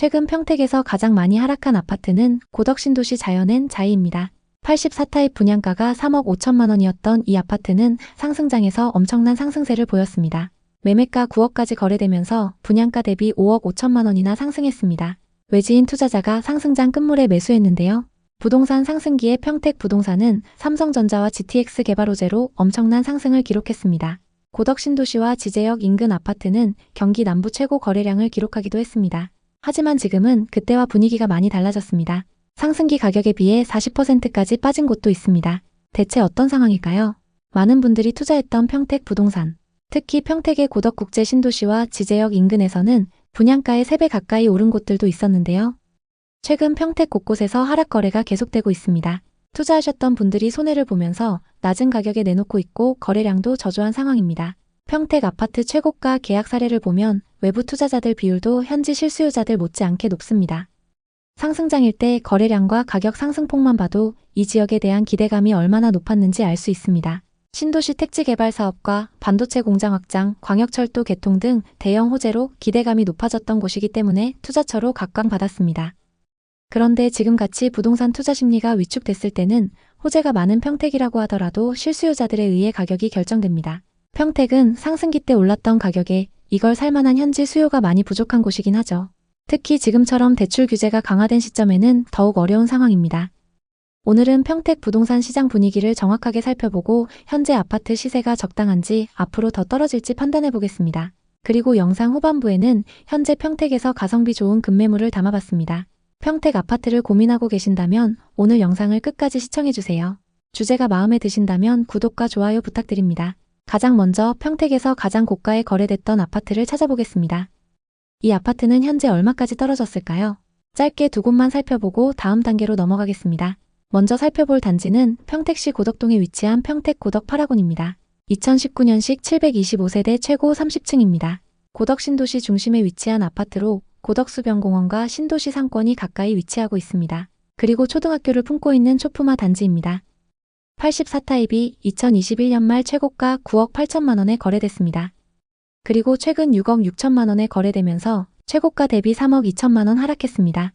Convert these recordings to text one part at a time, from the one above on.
최근 평택에서 가장 많이 하락한 아파트는 고덕신도시 자연엔 자이입니다. 84타입 분양가가 3억 5천만 원이었던 이 아파트는 상승장에서 엄청난 상승세를 보였습니다. 매매가 9억까지 거래되면서 분양가 대비 5억 5천만 원이나 상승했습니다. 외지인 투자자가 상승장 끝물에 매수했는데요. 부동산 상승기의 평택 부동산은 삼성전자와 GTX 개발 호재로 엄청난 상승을 기록했습니다. 고덕 신도시와 지제역 인근 아파트는 경기 남부 최고 거래량을 기록하기도 했습니다. 하지만 지금은 그때와 분위기가 많이 달라졌습니다. 상승기 가격에 비해 40%까지 빠진 곳도 있습니다. 대체 어떤 상황일까요? 많은 분들이 투자했던 평택 부동산, 특히 평택의 고덕국제 신도시와 지제역 인근에서는 분양가의 3배 가까이 오른 곳들도 있었는데요. 최근 평택 곳곳에서 하락 거래가 계속되고 있습니다. 투자하셨던 분들이 손해를 보면서 낮은 가격에 내놓고 있고 거래량도 저조한 상황입니다. 평택 아파트 최고가 계약 사례를 보면 외부 투자자들 비율도 현지 실수요자들 못지않게 높습니다. 상승장일 때 거래량과 가격 상승폭만 봐도 이 지역에 대한 기대감이 얼마나 높았는지 알 수 있습니다. 신도시 택지 개발 사업과 반도체 공장 확장, 광역철도 개통 등 대형 호재로 기대감이 높아졌던 곳이기 때문에 투자처로 각광받았습니다. 그런데 지금같이 부동산 투자 심리가 위축됐을 때는 호재가 많은 평택이라고 하더라도 실수요자들에 의해 가격이 결정됩니다. 평택은 상승기 때 올랐던 가격에 이걸 살만한 현지 수요가 많이 부족한 곳이긴 하죠. 특히 지금처럼 대출 규제가 강화된 시점에는 더욱 어려운 상황입니다. 오늘은 평택 부동산 시장 분위기를 정확하게 살펴보고 현재 아파트 시세가 적당한지 앞으로 더 떨어질지 판단해 보겠습니다. 그리고 영상 후반부에는 현재 평택에서 가성비 좋은 급매물을 담아봤습니다. 평택 아파트를 고민하고 계신다면 오늘 영상을 끝까지 시청해주세요. 주제가 마음에 드신다면 구독과 좋아요 부탁드립니다. 가장 먼저 평택에서 가장 고가에 거래됐던 아파트를 찾아보겠습니다. 이 아파트는 현재 얼마까지 떨어졌을까요? 짧게 두 곳만 살펴보고 다음 단계로 넘어가겠습니다. 먼저 살펴볼 단지는 평택시 고덕동에 위치한 평택 고덕 8학원입니다. 2019년식 725세대 최고 30층입니다. 고덕 신도시 중심에 위치한 아파트로 고덕수변공원과 신도시 상권이 가까이 위치하고 있습니다. 그리고 초등학교를 품고 있는 초품화 단지입니다. 84타입이 2021년 말 최고가 9억 8천만 원에 거래됐습니다. 그리고 최근 6억 6천만 원에 거래되면서 최고가 대비 3억 2천만 원 하락했습니다.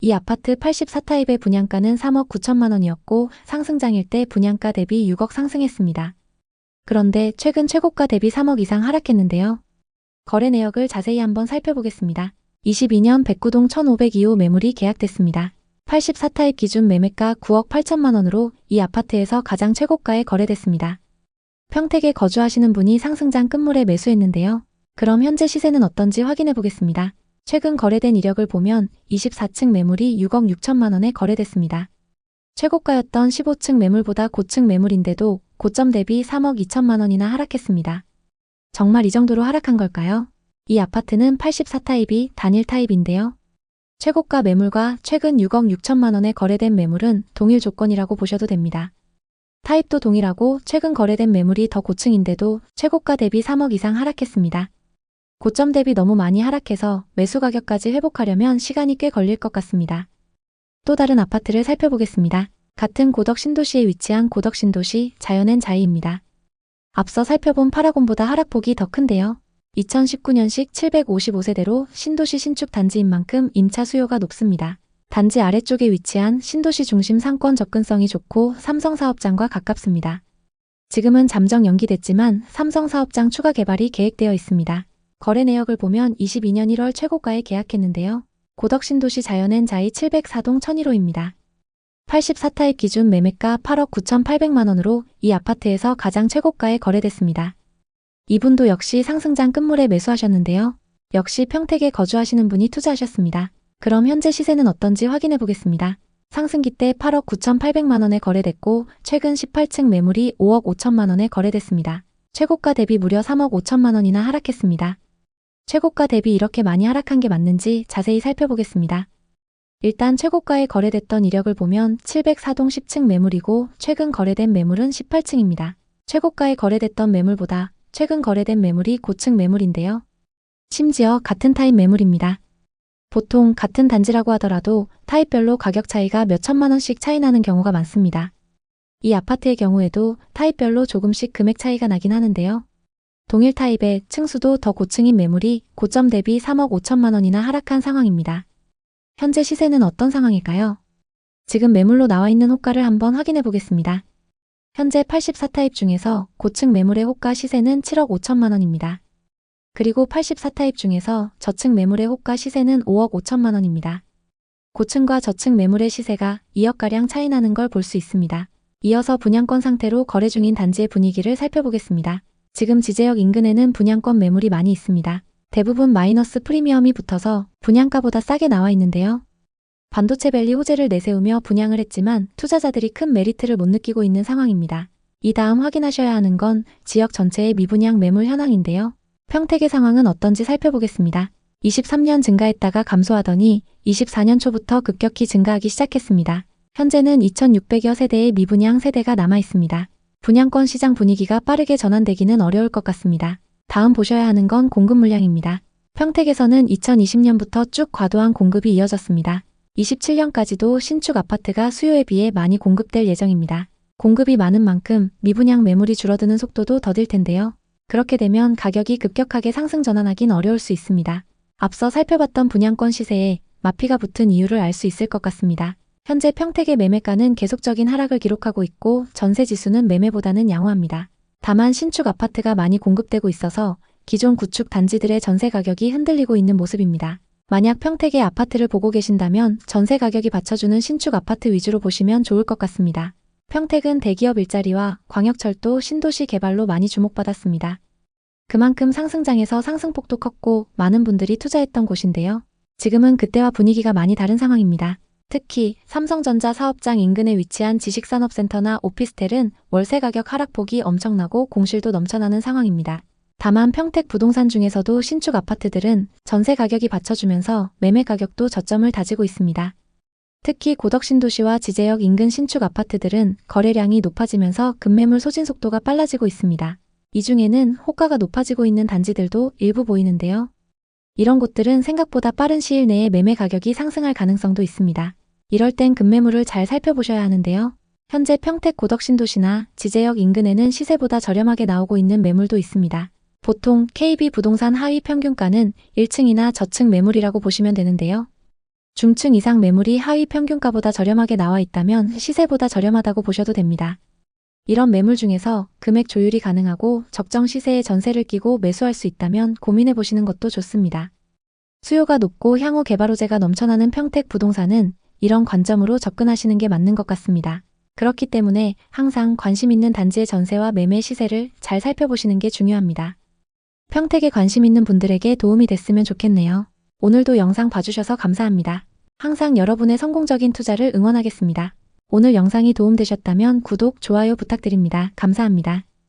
이 아파트 84타입의 분양가는 3억 9천만 원이었고 상승장일 때 분양가 대비 6억 상승했습니다. 그런데 최근 최고가 대비 3억 이상 하락했는데요. 거래 내역을 자세히 한번 살펴보겠습니다. 22년 백구동 1502호 매물이 계약됐습니다. 84타입 기준 매매가 9억 8천만 원으로 이 아파트에서 가장 최고가에 거래됐습니다. 평택에 거주하시는 분이 상승장 끝물에 매수했는데요. 그럼 현재 시세는 어떤지 확인해 보겠습니다. 최근 거래된 이력을 보면 24층 매물이 6억 6천만 원에 거래됐습니다. 최고가였던 15층 매물보다 고층 매물인데도 고점 대비 3억 2천만 원이나 하락했습니다. 정말 이 정도로 하락한 걸까요? 이 아파트는 84타입이 단일 타입인데요. 최고가 매물과 최근 6억 6천만 원에 거래된 매물은 동일 조건이라고 보셔도 됩니다. 타입도 동일하고 최근 거래된 매물이 더 고층인데도 최고가 대비 3억 이상 하락했습니다. 고점 대비 너무 많이 하락해서 매수 가격까지 회복하려면 시간이 꽤 걸릴 것 같습니다. 또 다른 아파트를 살펴보겠습니다. 같은 고덕 신도시에 위치한 고덕 신도시 자연엔 자이입니다. 앞서 살펴본 파라곤보다 하락폭이 더 큰데요. 2019년식 755세대로 신도시 신축 단지인 만큼 임차 수요가 높습니다. 단지 아래쪽에 위치한 신도시 중심 상권 접근성이 좋고 삼성 사업장과 가깝습니다. 지금은 잠정 연기됐지만 삼성 사업장 추가 개발이 계획되어 있습니다. 거래 내역을 보면 22년 1월 최고가에 계약했는데요. 고덕 신도시 자연엔 자이 704동 1001호입니다. 84타입 기준 매매가 8억 9,800만 원으로 이 아파트에서 가장 최고가에 거래됐습니다. 이분도 역시 상승장 끝물에 매수하셨는데요. 역시 평택에 거주하시는 분이 투자하셨습니다. 그럼 현재 시세는 어떤지 확인해 보겠습니다. 상승기 때 8억 9,800만 원에 거래됐고 최근 18층 매물이 5억 5천만 원에 거래됐습니다. 최고가 대비 무려 3억 5천만 원이나 하락했습니다. 최고가 대비 이렇게 많이 하락한 게 맞는지 자세히 살펴보겠습니다. 일단 최고가에 거래됐던 이력을 보면 704동 10층 매물이고 최근 거래된 매물은 18층입니다. 최고가에 거래됐던 매물보다 최근 거래된 매물이 고층 매물인데요. 심지어 같은 타입 매물입니다. 보통 같은 단지라고 하더라도 타입별로 가격 차이가 몇 천만 원씩 차이 나는 경우가 많습니다. 이 아파트의 경우에도 타입별로 조금씩 금액 차이가 나긴 하는데요. 동일 타입의 층수도 더 고층인 매물이 고점 대비 3억 5천만 원이나 하락한 상황입니다. 현재 시세는 어떤 상황일까요? 지금 매물로 나와 있는 호가를 한번 확인해 보겠습니다. 현재 84타입 중에서 고층 매물의 호가 시세는 7억 5천만 원입니다. 그리고 84타입 중에서 저층 매물의 호가 시세는 5억 5천만 원입니다. 고층과 저층 매물의 시세가 2억가량 차이 나는 걸 볼 수 있습니다. 이어서 분양권 상태로 거래 중인 단지의 분위기를 살펴보겠습니다. 지금 지제역 인근에는 분양권 매물이 많이 있습니다. 대부분 마이너스 프리미엄이 붙어서 분양가보다 싸게 나와 있는데요. 반도체 밸리 호재를 내세우며 분양을 했지만 투자자들이 큰 메리트를 못 느끼고 있는 상황입니다. 이 다음 확인하셔야 하는 건 지역 전체의 미분양 매물 현황인데요. 평택의 상황은 어떤지 살펴보겠습니다. 23년 증가했다가 감소하더니 24년 초부터 급격히 증가하기 시작했습니다. 현재는 2,600여 세대의 미분양 세대가 남아 있습니다. 분양권 시장 분위기가 빠르게 전환되기는 어려울 것 같습니다. 다음 보셔야 하는 건 공급 물량입니다. 평택에서는 2020년부터 쭉 과도한 공급이 이어졌습니다. 27년까지도 신축 아파트가 수요에 비해 많이 공급될 예정입니다. 공급이 많은 만큼 미분양 매물이 줄어드는 속도도 더딜 텐데요. 그렇게 되면 가격이 급격하게 상승 전환하긴 어려울 수 있습니다. 앞서 살펴봤던 분양권 시세에 마피가 붙은 이유를 알 수 있을 것 같습니다. 현재 평택의 매매가는 계속적인 하락을 기록하고 있고 전세 지수는 매매보다는 양호합니다. 다만 신축 아파트가 많이 공급되고 있어서 기존 구축 단지들의 전세 가격이 흔들리고 있는 모습입니다. 만약 평택의 아파트를 보고 계신다면 전세 가격이 받쳐주는 신축 아파트 위주로 보시면 좋을 것 같습니다. 평택은 대기업 일자리와 광역철도 신도시 개발로 많이 주목받았습니다. 그만큼 상승장에서 상승폭도 컸고 많은 분들이 투자했던 곳인데요. 지금은 그때와 분위기가 많이 다른 상황입니다. 특히 삼성전자 사업장 인근에 위치한 지식산업센터나 오피스텔은 월세 가격 하락폭이 엄청나고 공실도 넘쳐나는 상황입니다. 다만 평택 부동산 중에서도 신축 아파트들은 전세 가격이 받쳐주면서 매매 가격도 저점을 다지고 있습니다. 특히 고덕신도시와 지제역 인근 신축 아파트들은 거래량이 높아지면서 급매물 소진 속도가 빨라지고 있습니다. 이 중에는 호가가 높아지고 있는 단지들도 일부 보이는데요. 이런 곳들은 생각보다 빠른 시일 내에 매매 가격이 상승할 가능성도 있습니다. 이럴 땐 급매물을 잘 살펴보셔야 하는데요. 현재 평택 고덕신도시나 지제역 인근에는 시세보다 저렴하게 나오고 있는 매물도 있습니다. 보통 KB 부동산 하위 평균가는 1층이나 저층 매물이라고 보시면 되는데요. 중층 이상 매물이 하위 평균가보다 저렴하게 나와 있다면 시세보다 저렴하다고 보셔도 됩니다. 이런 매물 중에서 금액 조율이 가능하고 적정 시세에 전세를 끼고 매수할 수 있다면 고민해 보시는 것도 좋습니다. 수요가 높고 향후 개발 호재가 넘쳐나는 평택 부동산은 이런 관점으로 접근하시는 게 맞는 것 같습니다. 그렇기 때문에 항상 관심 있는 단지의 전세와 매매 시세를 잘 살펴보시는 게 중요합니다. 평택에 관심 있는 분들에게 도움이 됐으면 좋겠네요. 오늘도 영상 봐주셔서 감사합니다. 항상 여러분의 성공적인 투자를 응원하겠습니다. 오늘 영상이 도움되셨다면 구독, 좋아요 부탁드립니다. 감사합니다.